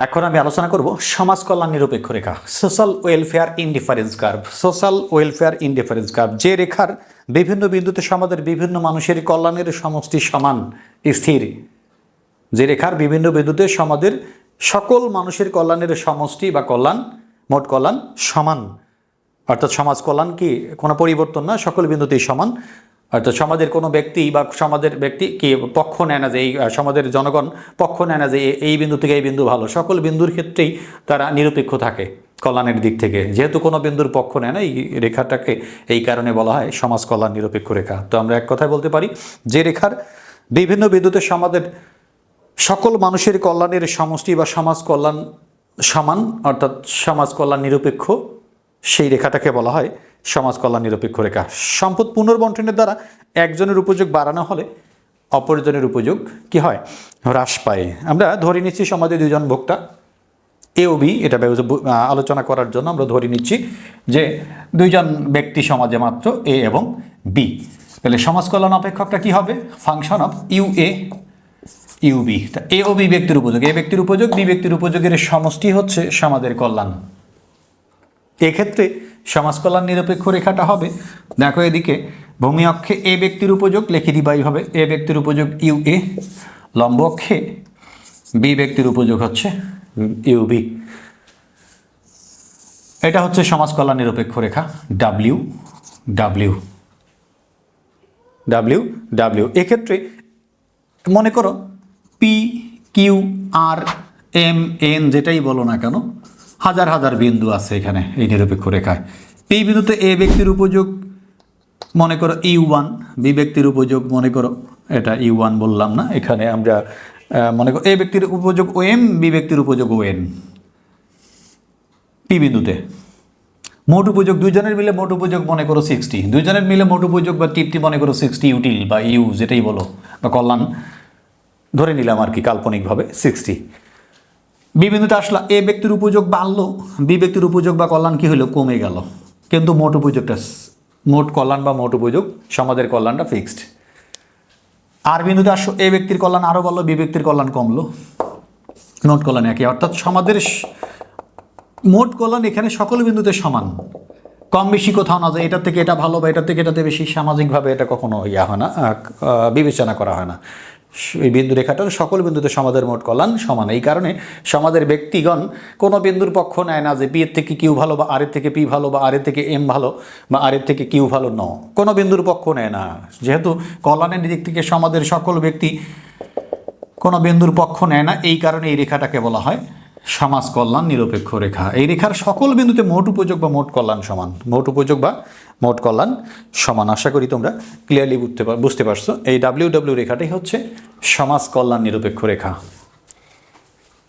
এখন আমি আলোচনা করব সমাজ কল্যাণ নিরপেক্ষ রেখা social welfare indifference curve social welfare indifference curve যে রেখার বিভিন্ন বিন্দুতে সমাজের বিভিন্ন মানুষের কল্যাণের সমষ্টি সমান, স্থির। যে রেখার বিভিন্ন বিন্দুতে সমাজের সকল মানুষের কল্যাণের সমষ্টি বা কল্যাণ, মোট কল্যাণ সমান। অর্থাৎ সমাজ কল্যাণ কি কোনো পরিবর্তন না, সকল বিন্দুতেই সমান। অর্থাৎ সমাজের কোনো ব্যক্তি বা সমাজের ব্যক্তি কি পক্ষ নেয় না যে এই সমাজের জনগণ পক্ষ নেয় না যে এই বিন্দু থেকে এই বিন্দু ভালো। সকল বিন্দুর ক্ষেত্রেই তারা নিরপেক্ষ থাকে কল্যাণের দিক থেকে। যেহেতু কোনো বিন্দুর পক্ষ নেয় না, এই রেখাটাকে এই কারণে বলা হয় সমাজ কল্যাণ নিরপেক্ষ রেখা। তো আমরা এক কথায় বলতে পারি, যে রেখার বিভিন্ন বিন্দুতে সমাজের সকল মানুষের কল্যাণের সমষ্টি বা সমাজ কল্যাণ সমান, অর্থাৎ সমাজ কল্যাণ নিরপেক্ষ সেই রেখাটাকে বলা হয় সমাজ কল্যাণ নিরপেক্ষ রেখা। সম্পদ পুনর্বন্টনের দ্বারা একজনের উপযোগ বাড়ানো হলে অপরজনের উপযোগ কি হয়? হ্রাস পায়। আমরা ধরে নিচ্ছি সমাজে দুজন ভোক্তা। এ ও বি, এটা আলোচনা করার জন্য আমরা ধরে নিচ্ছি যে দুইজন ব্যক্তি সমাজে মাত্র, এ এবং বি। তাহলে সমাজ কল্যাণ অপেক্ষকটা কি হবে? Function of U A UB তা এ ও বি ব্যক্তির উপযোগ, এ ব্যক্তির উপযোগ, বি ব্যক্তির উপযোগের সমষ্টি হচ্ছে সমাজের কল্যাণ। এক্ষেত্রে সমাজ কল্যাণ নিরপেক্ষ রেখাটা হবে। দেখো এদিকে, ভূমি অক্ষে এ ব্যক্তির উপযোগ, লিখে দিবা এইভাবে এ ব্যক্তির উপযোগ ইউ এ, লম্ব অক্ষে বি ব্যক্তির উপযোগ হচ্ছে ইউ বি। এটা হচ্ছে সমাজ কল্যাণ নিরপেক্ষ রেখা, ডাব্লিউ ডাব্লিউ। W W. এক্ষেত্রে মনে করো, P, Q, R, M, N যেটাই বলো না কেন হাজার হাজার বিন্দু আছে এখানে, এই নিরপেক্ষ রেখায়। পি বিন্দুতে এ ব্যক্তির উপযোগ, মনে করো ইউ ওয়ান বি ব্যক্তির উপযোগ, মনে করো, এটা ইউ ওয়ান বললাম না, এখানে আমরা মনে করো এ ব্যক্তির উপযোগ ও এম বি ব্যক্তির উপযোগ ও এন পি বিন্দুতে। মোট উপযোগ দুইজনের মিলে মোট উপযোগ মনে করো সিক্সটি দুইজনের মিলে মোট উপযোগ বা টিপটি মনে করো সিক্সটি ইউটিল বা ইউ যেটাই বলো, বা কল্যাণ, ধরে নিলাম আর কি কাল্পনিকভাবে সিক্সটি বি বিন্দুতে আসলা, এ ব্যক্তির উপযোগ বাড়লো বি ব্যক্তির উপযোগ বা কল্যাণ কি হলো কমে গেল। কিন্তু মোট উপযোগটা মোট কল্যাণ বা মোট উপযোগ, সমাজের কল্যাণটা ফিক্সড আর বিন্দুতে আসো এ ব্যক্তির কল্যাণ আরও বাড়লো বি ব্যক্তির কল্যাণ কমলো। মোট কল্যাণ একই। অর্থাৎ সমাজের মোট কল্যাণ এখানে সকল বিন্দুতে সমান। কম বেশি কোথাও না যায়, এটার থেকে এটা ভালো বা এটার থেকে এটাতে বেশি, সামাজিকভাবে এটা কখনো ইয়া হয় না বিবেচনা করা হয় না। বিন্দু রেখাটার সকল বিন্দুতে সমাজের মোট কল্যাণ সমান। এই কারণে সমাজের ব্যক্তিগণ কোনো বিন্দুর পক্ষ নেয় না যে পি এর থেকে কিউ ভালো বা আর এর থেকে পি ভালো বা আর এর থেকে এম ভালো বা আর এর থেকে কিউ ভালো ন। কোনো বিন্দুর পক্ষ নেয় না। যেহেতু কল্যাণের দিক থেকে সমাজের সকল ব্যক্তি কোনো বিন্দুর পক্ষ নেয় না, এই কারণে এই রেখাটাকে বলা হয় সমাজ কল্যাণ নিরপেক্ষ রেখা। এই রেখার সকল বিন্দুতে মোট উপযোগ বা মোট কল্যাণ সমান। মোট উপযোগ বা মোট কল্যাণ সমান। আশা করি তোমরা ক্লিয়ারলি বুঝতে বুঝতে পারছ। এই ডাব্লিউ ডাব্লিউ রেখাটাই হচ্ছে সমাজ কল্যাণ নিরপেক্ষ রেখা।